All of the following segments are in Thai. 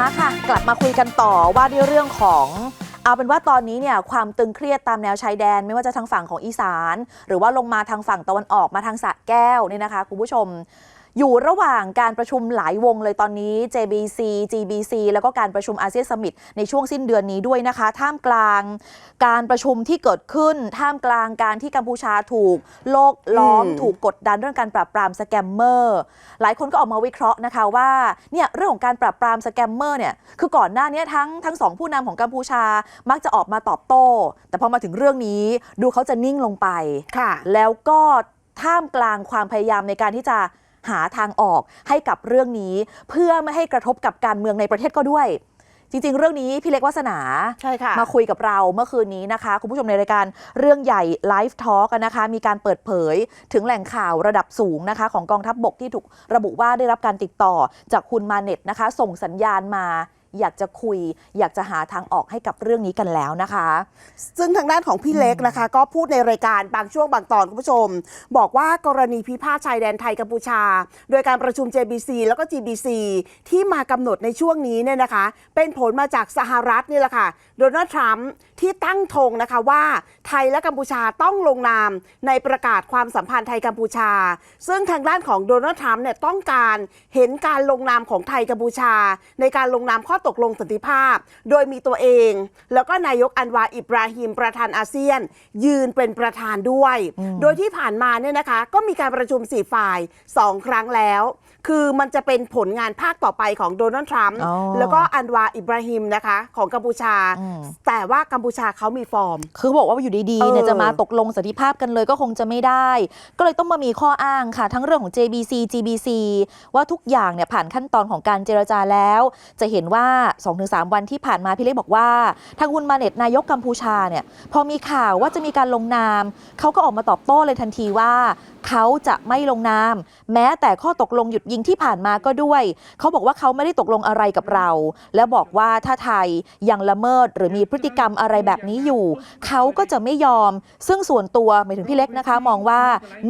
มาค่ะ กลับมาคุยกันต่อว่าด้วยเรื่องของเอาเป็นว่าตอนนี้เนี่ยความตึงเครียดตามแนวชายแดน ไม่ว่าจะทางฝั่งของอีสาน หรือว่าลงมาทางฝั่งตะวันออกมาทางสระแก้วเนี่ยนะคะคุณผู้ชม อยู่ระหว่างการประชุมหลายวงเลยตอนนี้ JBC GBC แล้วก็การประชุมอาเซียนสมิตในช่วงสิ้นเดือนนี้ด้วยนะคะ ท่ามกลางการประชุมที่เกิดขึ้น ท่ามกลางการที่กัมพูชาถูก โลกล้อมอืมถูกกดดันเรื่องการปราบปรามสแกมเมอร์หลายคนก็ออกมาวิเคราะห์นะคะว่าเนี่ยเรื่องของการปราบปรามสแกมเมอร์เนี่ยคือก่อนหน้านี้ทั้งทั้งสองผู้นำของกัมพูชามักจะออกมาตอบโต้ แต่พอมาถึงเรื่องนี้ดูเขาจะนิ่งลงไปค่ะแล้วก็ท่ามกลางความพยายามในการที่จะ หาทางออกให้กับเรื่องนี้ เพื่อไม่ให้กระทบกับการเมืองในประเทศก็ด้วย จริง ๆ เรื่องนี้พี่เล็กวาสนาใช่ค่ะ มาคุยกับเราเมื่อคืนนี้นะคะ คุณผู้ชมในรายการเรื่องใหญ่ไลฟ์ทอ l k กันนะคะ มีการเปิดเผยถึงแหล่งข่าวระดับสูงนะคะ ของกองทัพบบกที่ถูกระบุว่าได้รับการติดต่อจากคุณมาเน็ตนะคะ ส่งสัญญาณมา อยากจะคุย อยากจะหาทางออกให้กับเรื่องนี้กันแล้วนะคะ ซึ่งทางด้านของพี่เล็กนะคะ ก็พูดในรายการบางช่วงบางตอนคุณผู้ชม บอกว่ากรณีพิพาทชายแดนไทยกัมพูชา โดยการประชุม JBC แล้วก็ GBC ที่มากำหนดในช่วงนี้เนี่ยนะคะ เป็นผลมาจากสหรัฐนี่แหละค่ะโดนัลด์ทรัมป์ที่ตั้งธงนะคะว่าไทยและกัมพูชาต้องลงนามในประกาศความสัมพันธ์ไทยกัมพูชา ซึ่งทางด้านของโดนัลด์ทรัมป์เนี่ยต้องการเห็นการลงนามของไทยกัมพูชา ในการลงนามข้อตกลงสันติภาพ โดยมีตัวเอง แล้วก็นายกอันวาอิบราฮิมประธานอาเซียน ยืนเป็นประธานด้วย โดยที่ผ่านมาเนี่ยนะคะ ก็มีการประชุมสี่ฝ่าย2ครั้งแล้ว คือมันจะเป็นผลงานภาคต่อไปของโดนัลด์ทรัมป์อ๋อแล้วก็อันวาอิบราฮิมนะคะของกัมพูชาอืมแต่ว่ากัมพูชาเขามีฟอร์ม คือบอกว่าอยู่ดีเอๆอเนี่ยจะมาตกลงสันติภาพกันเลยก็คงจะไม่ได้ ก็เลยต้องมามีข้ออ้างค่ะ ทั้งเรื่องของ JBC GBC ว่าทุกอย่างเนี่ยผ่านขั้นตอนของการเจรจาแล้ว จะเห็นว่า2-3 วันที่ผ่านมาพี่เล็กบอกว่า ทางคุณมาเน็ตนายกกัมพูชาเนี่ยพอมีข่าวว่าจะมีการลงนาม เขาก็ออกมาตอบโต้เลยทันทีว่า เขาจะไม่ลงนาม แม้แต่ข้อตกลงหยุดยิงที่ผ่านมาก็ด้วย เขาบอกว่าเขาไม่ได้ตกลงอะไรกับเรา และบอกว่าถ้าไทยยังละเมิดหรือมีพฤติกรรมอะไรแบบนี้อยู่ เขาก็จะไม่ยอม ซึ่งส่วนตัวหมายถึงพี่เล็กนะคะ มองว่า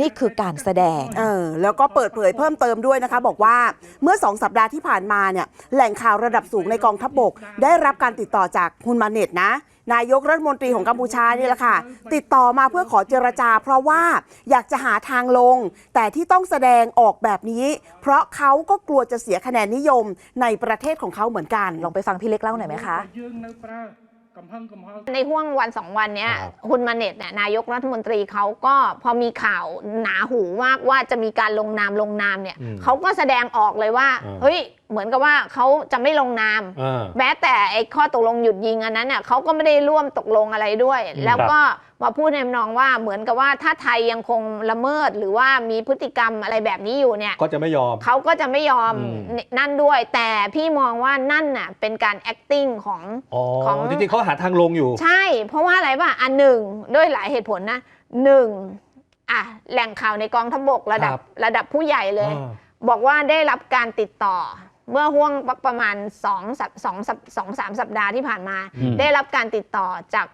นี่คือการแสดง เออแล้วก็เปิดเผยเพิ่มเติมด้วยนะคะ บอกว่าเมื่อสองสัปดาห์ที่ผ่านมาเนี่ยแหล่งข่าวระดับสูงในกองทัพบก ได้รับการติดต่อจากคุณมาเน็ตนะนายกรัฐมนตรีของกัมพูชานี่แหละค่ะ ติดต่อมาเพื่อขอเจรจา เพราะว่าอยากจะหาทางลง แต่ที่ต้องแสดงออกแบบนี้ เพราะเขาก็กลัวจะเสียคะแนนนิยมในประเทศของเขาเหมือนกัน ลองไปฟังพี่เล็กเล่าหน่อยไหมคะ ในห่วงวันสองวันนี้คุณมาเน็ตเนี่ยนายกรัฐมนตรีเขาก็พอมีข่าวหนาหูมากว่าจะมีการลงนามลงนามเนี่ยเขาก็แสดงออกเลยว่า เฮ้ย เหมือนกับว่าเขาจะไม่ลงนามแม้แต่ไอ้ข้อตกลงหยุดยิงอันนั้นเน่ยเขาก็ไม่ได้ร่วมตกลงอะไรด้วย แล้วก็ มาพูดในทำนองว่าเหมือนกับว่าถ้าไทยยังคงละเมิดหรือว่ามีพฤติกรรมอะไรแบบนี้อยู่เนี่ยก็จะไม่ยอมเขาก็จะไม่ยอมอืมนั่นด้วย แต่พี่มองว่านั่นน่ะเป็นการ acting ของอ๋อของจริงๆเขาหาทางลงอยู่ ใช่ เพราะว่าอะไรป่ะอันหนึ่งด้วยหลายเหตุผลนะหนึ่งอะแหล่งข่าวในกองทัพบกระดับครับระดับผู้ใหญ่เลยอ่าบอกว่าได้รับการติดต่อเมื่อห่วงประมาณสองสัปสองสัปสองสามสัปดาห์ที่ผ่านมาอืมได้รับการติดต่อจาก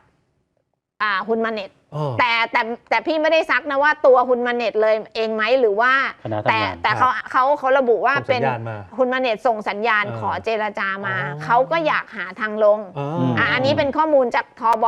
อ่าฮุนมาเน็ต แต่แต่แต่พี่ไม่ได้ซักนะว่าตัวฮุนมาเน็ตเลยเองไหมหรือว่า คณะทำแต่งานแต่เขาเขาเขาระบุว่าส่งเป็สันญญาณมาฮุนมาเน็ตส่งสัญญาณเออขอเจรจามา อ๋อ เขาก็อยากหาทางลงอ่ามอะอันนี้เป็นข้อมูลจากทบ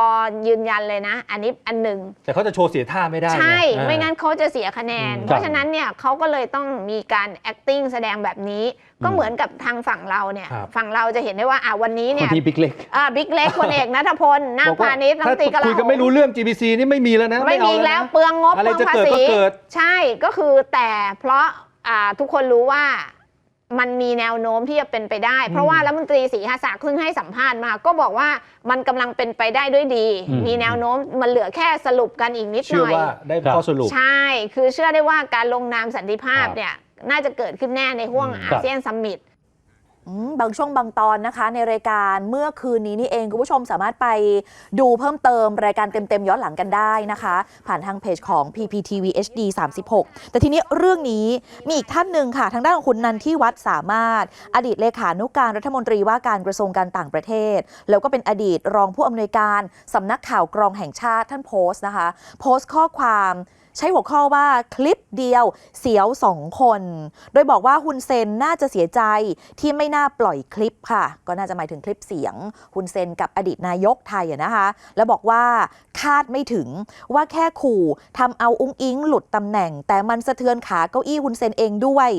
ยืนยันเลยนะ อันนี้อันหนึ่ง แต่เขาจะโชว์เสียท่าไม่ได้ใช่ อ่า ไม่งั้นเขาจะเสียคะแนน อืมเพราะฉะนั้นเนี่ยเขาก็เลยต้องมีการ acting แสดงแบบนี้ ก็อืมเหมือนกับทางฝั่งเราเนี่ย ครับ ฝั่งเราจะเห็นได้ว่าอะวันนี้คเนี่นยที่บิ๊กเล็ก อ่าบิ๊กเล็กคนเอกนัทพลนาคบอกว่าพาณิชย์รัฐถ้ามนตรีกลาคุยกันไม่รู้เรื่อง GBC นี่ไม่มีแล้วนะไม่เอามีแล้วนะเปลืองงบอะไรเปลืองจะภาเกิดษีก็เกิดใช่ก็คือแต่เพราะอ่าทุกคนรู้ว่ามันมีแนวโน้มที่จะเป็นไปได้ เพราะว่ารัฐมนตรีศรีหาษาเพิ่งให้สัมภาษณ์มา ก็บอกว่ามันกำลังเป็นไปได้ด้วยดีอืมมีแนวโน้มมันเหลือแค่สรุปกันอีกนิดหเชื่อน่อยว่าได้ข้อสรุป ใช่ คือเชื่อได้ว่าการลงนามสันติภาพครับเนี่ยน่าจะเกิดขึ้นแน่ในห่วงอืมอาเซียนซัมมิตอืม บางช่วงบางตอนนะคะ ในรายการเมื่อคืนนี้นี่เองคุณผู้ชมสามารถไปดูเพิ่มเติมรายการเต็มๆย้อนหลังกันได้นะคะ ผ่านทางเพจของ PPTV HD 36 แต่ทีนี้เรื่องนี้มีอีกท่านหนึ่งค่ะ ทางด้านของคุณนันที่วัดสามารถ อดีตเลขานุการรัฐมนตรีว่าการกระทรวงการต่างประเทศ แล้วก็เป็นอดีตรองผู้อำนวยการสำนักข่าวกรองแห่งชาติท่านโพสต์นะคะ โพสต์ข้อความ ใช้หัวข้อว่าคลิปเดียวเสียวสองคน โดยบอกว่าฮุนเซนน่าจะเสียใจที่ไม่น่าปล่อยคลิปค่ะ ก็น่าจะหมายถึงคลิปเสียงฮุนเซนกับอดีตนายกไทยนะคะ แล้วบอกว่าคาดไม่ถึงว่าแค่ขู่ทำเอาอุ้งอิงหลุดตำแหน่ง แต่มันสะเทือนขาเก้าอี้ฮุนเซนเองด้วย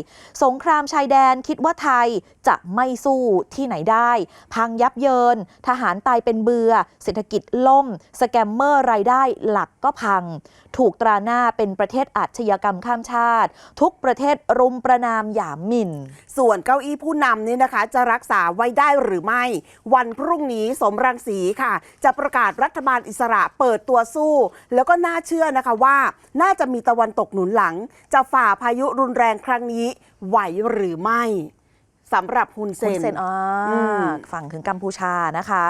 สงครามชายแดนคิดว่าไทยจะไม่สู้ที่ไหนได้ พังยับเยิน ทหารตายเป็นเบือ เศรษฐกิจล่ม สแกมเมอร์รายได้หลักก็พัง ถูกตราหน้าเป็นประเทศอาชญากรรมข้ามชาติ ทุกประเทศรุมประนามหยามหมิ่น ส่วนเก้าอี้ผู้นำนี่นะคะ จะรักษาไว้ได้หรือไม่ วันพรุ่งนี้สมรังสีค่ะ จะประกาศรัฐบาลอิสระเปิดตัวสู้ แล้วก็น่าเชื่อนะคะว่าน่าจะมีตะวันตกหนุนหลัง จะฝ่าพายุรุนแรงครั้งนี้ไหวหรือไม่สำหรับฮุนเซคุณนเซนอ่าอืมฝั่งถึงกัมพูชานะคะ